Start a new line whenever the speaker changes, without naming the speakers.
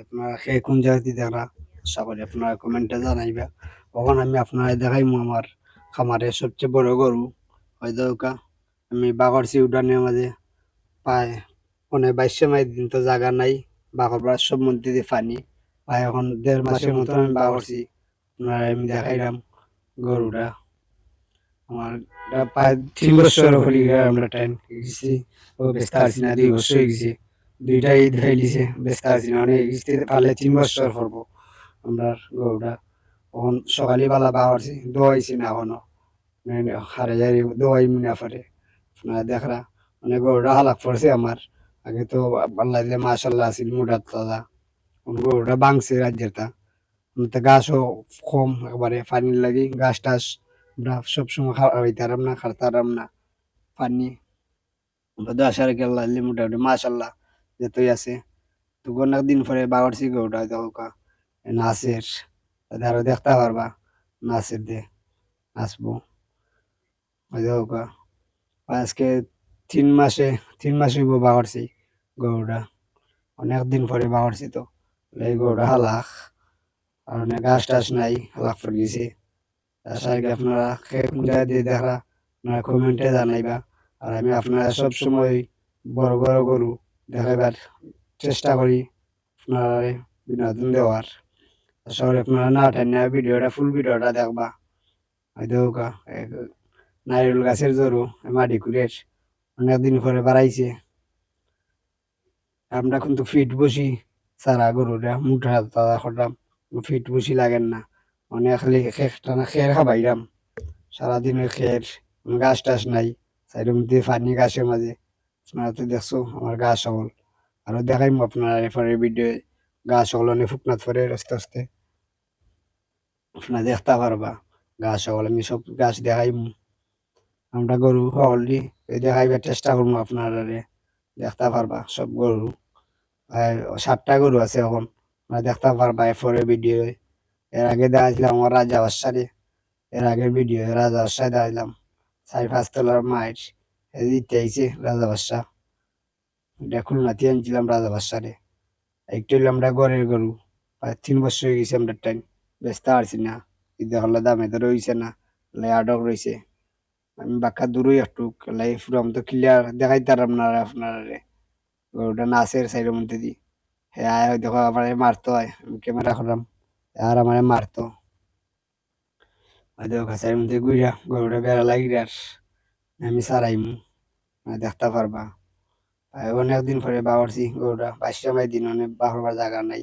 আপনারা খেয়ে কোন জায়গাতে দেখা আশা করি আপনারা কমেন্টে জানাইবা। তখন আমি আপনারা দেখাইমু আমার খামারের সবচেয়ে বড় গরু হয়তো ওকা আমি বাঘরছি উডানের মাঝে পায় মানে বাইশে মাই দিন তো জায়গা নাই বাঘর পড়ার সব মধ্যে দিয়ে পানি পায় এখন দেড় মাসের মতো আমি বাঘরছি আপনারা আমি দেখাইলাম গরুটা আমার প্রায় তিন বছর হলি আমরা টাইম গেছি ও ব্যস্ত আছি না দুই বছর গেছে দুইটা ঈদ গেছে ব্যস্ত আছি না, অনেক কিস্তি পারলে তিন বছর পড়ব আমরা গরুটা তখন সকালে বেলা বাড়ছি দোয়াইছি না এখনও। মানে হারে যাই দোয়াই মিনা পারে দেখরা মানে গরুটা হালাক পড়ছে আমার। আগে তো আল্লাহ দিলে মাসাল্লাহ আছিল মুডার দাদা গরুটা বাংছে রাজ্যেরটা। তো গাছও কম, একবারে পানির লাগি গাছ আমরা সবসময় খাওয়াইতারাম না খাতারাম না। পানি। বদ আসার গেল্লা মোটামুটি মাশাল্লাহ যতই আছে তো অনেক দিন পরে বাগরছি গৌটা দেখা নাচের তাদের আরও দেখতে পারবা নাচের দে, নাচবো। দেখা আজকে তিন মাসে, তিন মাস হইব বাগরছি গৌটা অনেক দিন পরে বাগরছি তো এই গৌটা হালাক। আর অনেক গাছ টাস নাই, হালাক পড়ে গেছে আশা করি আপনারা দিয়ে দেখা আপনারা কমেন্টে জানাইবা। আর আমি আপনারা সব সময় বড় বড় গরু দেখাইবার চেষ্টা করি আপনারা বিনোদন দেওয়ার। করি আপনারা না টাইনা ভিডিওটা ফুল ভিডিওটা দেখবা। হয়তো নারিয়েল গাছের জরু মাটি কুড়ের। অনেকদিন পরে বাড়াইছে। আমরা কিন্তু ফিট বসি, সারা গরুটা মুঠা দাদা করলাম ফিট বসি লাগেন না। অনেক খালি টানা খের খাবাইলাম সারাদিনের খের গাছ টাছ নাই। সাইডের মধ্যে পানি গাছের মাঝে। আপনারা তো দেখছ, আমার গাছ সকল আরও দেখাইম আপনারা এরপরে ভিডিও গাছ সকল অনেক ফুকনাথ পরে আস্তে আস্তে। আপনারা দেখতে পারবা গাছ সকল আমি সব গাছ দেখাইম। আমরা গরু সকলই দেখাইবার চেষ্টা করব আপনারা দেখতে পারবা, সব গরু। সাতটা গরু আছে এখন। আপনারা দেখতে পারবা এরপরে ভিডিও এর আগে দেখাইছিলাম আমার রাজা বাসারে এর আগের ভিডিও রাজা বাসায় দেখাইলাম। চারি পাঁচ তলার মায়ের দিতে আইছে রাজা বাদশাহ এটা খুলনাতে আনছিলাম রাজা বাদশারে একটু হইল আমরা ঘরের গরু। প্রায় তিন বছর হয়ে গেছে আমরা টাইম ব্যস্ত পারছি না। ঈদ হল্লা দামে তো রয়েছে না। লাই আটক রয়েছে। আমি বাক্কা দূরই একটু লাই ফুরাম তো ক্লিয়ার দেখাই তারাম না আপনারা। গরুটা নাচের সাইডের মধ্যে দি হ্যাঁ দেখো আমার মারতো হয় আমি ক্যামেরা করলাম। আর আমার মারতো। দেখো গাছের মধ্যে গুইরা গরুটা বেড়া লাগিরার আমি সারাইমু। দেখতে পারবা। অনেক দিন পরে বাড়ছি গরুটা। বাইশ সময় দিন অনেক বাহরবার জায়গা নাই।